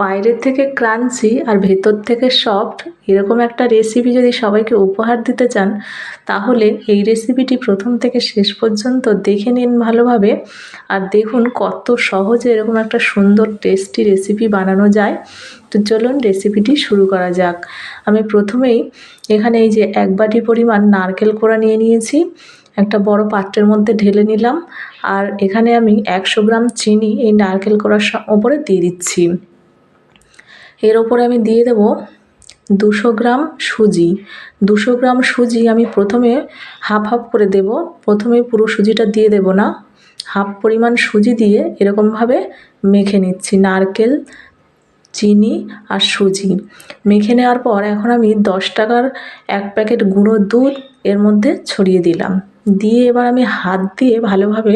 বাইরের থেকে ক্রাঞ্চি আর ভেতর থেকে সফট এরকম একটা রেসিপি যদি সবাইকে উপহার দিতে চান, তাহলে এই রেসিপিটি প্রথম থেকে শেষ পর্যন্ত দেখে নিন ভালোভাবে। আর দেখুন কত সহজে এরকম একটা সুন্দর টেস্টি রেসিপি বানানো যায়। তো চলুন রেসিপিটি শুরু করা যাক। আমি প্রথমেই এখানে এই যে এক বাটি পরিমাণ নারকেল কোড়া নিয়ে নিয়েছি, একটা বড় পাত্রের মধ্যে ঢেলে নিলাম। আর এখানে আমি একশো গ্রাম চিনি এই নারকেল কোড়ার ওপরে দিয়ে দিচ্ছি। এর ওপরে আমি দিয়ে দেব দুশো গ্রাম সুজি। দুশো গ্রাম সুজি আমি প্রথমে হাফ হাফ করে দেব। প্রথমে পুরো সুজিটা দিয়ে দেব না। হাফ পরিমাণ সুজি দিয়ে এরকমভাবে মেখে নিচ্ছি, নারকেল, চিনি আর সুজি। মেখে নেওয়ার পর এখন আমি দশ টাকার এক প্যাকেট গুঁড়ো দুধ এর মধ্যে ছড়িয়ে দিলাম। দিয়ে এবার আমি হাত দিয়ে ভালোভাবে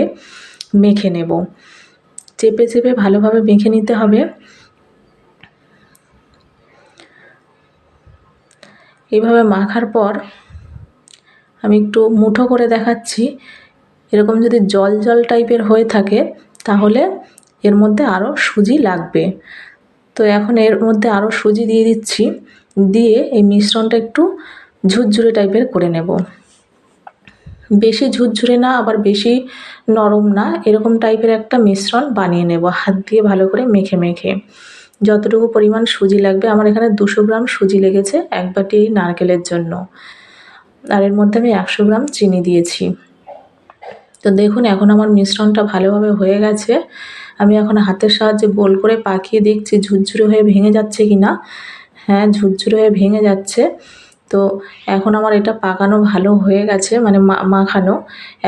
মেখে নেব। চেপে চেপে ভালোভাবে মেখে নিতে হবে। এইভাবে মাখার পর আমি একটু মুঠো করে দেখাচ্ছি। এরকম যদি জল জল টাইপের হয়ে থাকে, তাহলে এর মধ্যে আরও সুজি লাগবে। তো এখন এর মধ্যে আরও সুজি দিয়ে দিচ্ছি। দিয়ে এই মিশ্রণটা একটু ঝুরঝুরে টাইপের করে নেব। বেশি ঝুরঝুরে না, আবার বেশি নরম না, এরকম টাইপের একটা মিশ্রণ বানিয়ে নেব। হাত দিয়ে ভালো করে মেখে মেখে। যতটুকু পরিমাণ সুজি লাগবে, আমার এখানে দুশো গ্রাম সুজি লেগেছে এক বাটি নারকেলের জন্য। আর এর মধ্যে আমি একশো গ্রাম চিনি দিয়েছি। তো দেখুন, এখন আমার মিশ্রণটা ভালোভাবে হয়ে গেছে। আমি এখন হাতের সাহায্যে গোল করে পাকিয়ে দেখছি, ঝুরঝুরে হয়ে ভেঙে যাচ্ছে কি না হ্যাঁ ঝুরঝুরে হয়ে ভেঙে যাচ্ছে। তো এখন আমার এটা পাকানো ভালো হয়ে গেছে মানে মাখানো।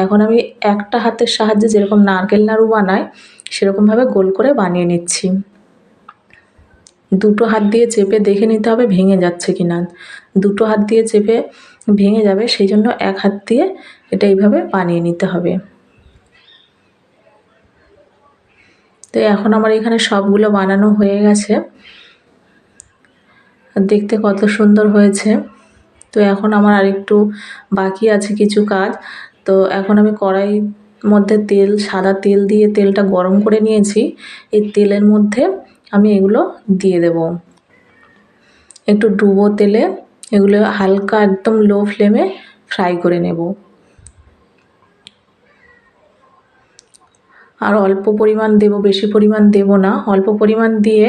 এখন আমি একটা হাতের সাহায্যে যেরকম নারকেল নাড়ু বানাই, সেরকমভাবে গোল করে বানিয়ে নিচ্ছি। দুটো হাত দিয়ে চেপে দেখে নিতে হবে ভেঙে যাচ্ছে কি না দুটো হাত দিয়ে চেপে ভেঙে যাবে সেই জন্য এক হাত দিয়ে এটা এইভাবে বানিয়ে নিতে হবে। তো এখন আমার এখানে সবগুলো বানানো হয়ে গেছে। দেখতে কত সুন্দর হয়েছে। তো এখন আমার আরেকটু বাকি আছে কিছু কাজ। তো এখন আমি কড়াই মধ্যে তেল, সাদা তেল দিয়ে তেলটা গরম করে নিয়েছি। এই তেলের মধ্যে আমি এগুলো দিয়ে দেব। একটু ডুবো তেলে, এগুলো হালকা একদম লো ফ্লেমে ফ্রাই করে নেব। আর অল্প পরিমাণ দেব, বেশি পরিমাণ দেব না। অল্প পরিমাণ দিয়ে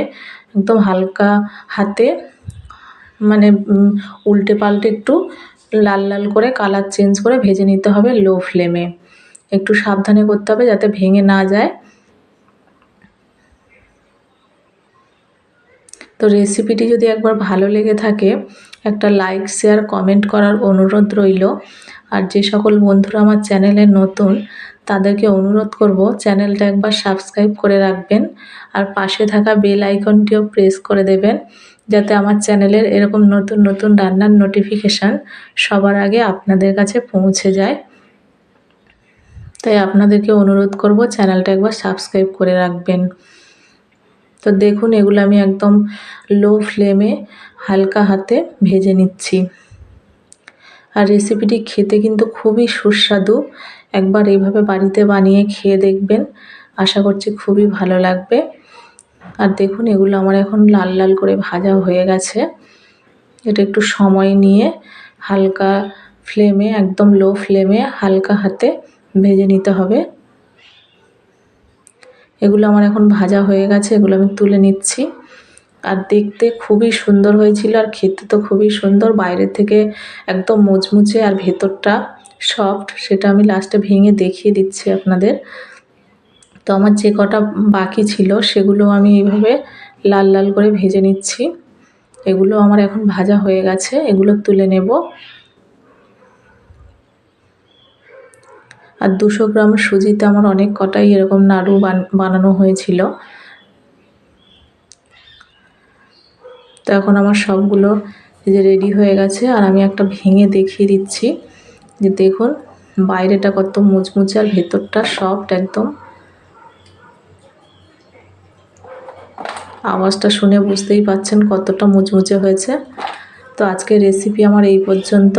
একদম হালকা হাতে মানে উল্টে পাল্টে একটু লাল লাল করে কালার চেঞ্জ করে ভেজে নিতে হবে লো ফ্লেমে। একটু সাবধানে করতে হবে যাতে ভেঙে না যায়। তো রেসিপিটি যদি একবার ভালো লেগে থাকে, একটা লাইক শেয়ার কমেন্ট করার অনুরোধ রইল। আর যে সকল বন্ধুরা আমার চ্যানেলে নতুন, তাদেরকে অনুরোধ করব চ্যানেলটা একবার সাবস্ক্রাইব করে রাখবেন আর পাশে থাকা বেল আইকনটিও প্রেস করে দেবেন, যাতে আমার চ্যানেলের এরকম নতুন নতুন রান্নার নোটিফিকেশান সবার আগে আপনাদের কাছে পৌঁছে যায়। তাই আপনাদেরকে অনুরোধ করব চ্যানেলটা একবার সাবস্ক্রাইব করে রাখবেন। তো দেখুন, এগুলো আমি একদম লো ফ্লেমে হালকা হাতে ভেজে নিচ্ছি। আর রেসিপিটি খেতে কিন্তু খুবই সুস্বাদু। একবার এইভাবে বাড়িতে বানিয়ে খেয়ে দেখবেন, আশা করছি খুবই ভালো লাগবে। আর দেখুন, এগুলো আমার এখন লাল লাল করে ভাজা হয়ে গেছে। এটা একটু সময় নিয়ে হালকা ফ্লেমে একদম লো ফ্লেমে হালকা হাতে ভেজে নিতে হবে। এগুলো আমার এখন ভাজা হয়ে গেছে, এগুলো আমি তুলে নিচ্ছি। আর দেখতে খুবই সুন্দর হয়েছিল আর খেতে তো খুবই সুন্দর বাইরের থেকে একদম মুচমুচে আর ভেতরটা সফট সেটা আমি লাস্টে ভেঙে দেখিয়ে দিচ্ছি আপনাদের। তো আমার যে কটা বাকি ছিল, সেগুলো আমি এইভাবে লাল লাল করে ভেজে নিচ্ছি। এগুলো আমার এখন ভাজা হয়ে গেছে, এগুলো তুলে নেব। আর দুশো গ্রাম সুজিতে আমার অনেক কটাই এরকম নাড়ু বানানো হয়েছিল। তো এখন আমার সবগুলো যে রেডি হয়ে গেছে আর আমি একটা ভেঙে দেখিয়ে দিচ্ছি যে দেখুন, বাইরেটা কত মুচমুচে আর ভেতরটা সফট একদম। আওয়াজটা শুনে বুঝতেই পাচ্ছেন কতটা মুচমুচে হয়েছে। তো আজকের রেসিপি আমার এই পর্যন্ত।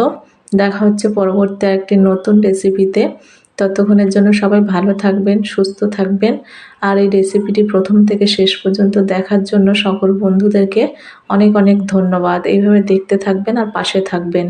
দেখা হচ্ছে পরবর্তী একটি নতুন রেসিপিতে ততক্ষণের জন্য সবাই ভালো থাকবেন, সুস্থ থাকবেন। আর এই রেসিপিটি প্রথম থেকে শেষ পর্যন্ত দেখার জন্য সকল বন্ধুদেরকে অনেক অনেক ধন্যবাদ। এইভাবে দেখতে থাকবেন আর পাশে থাকবেন।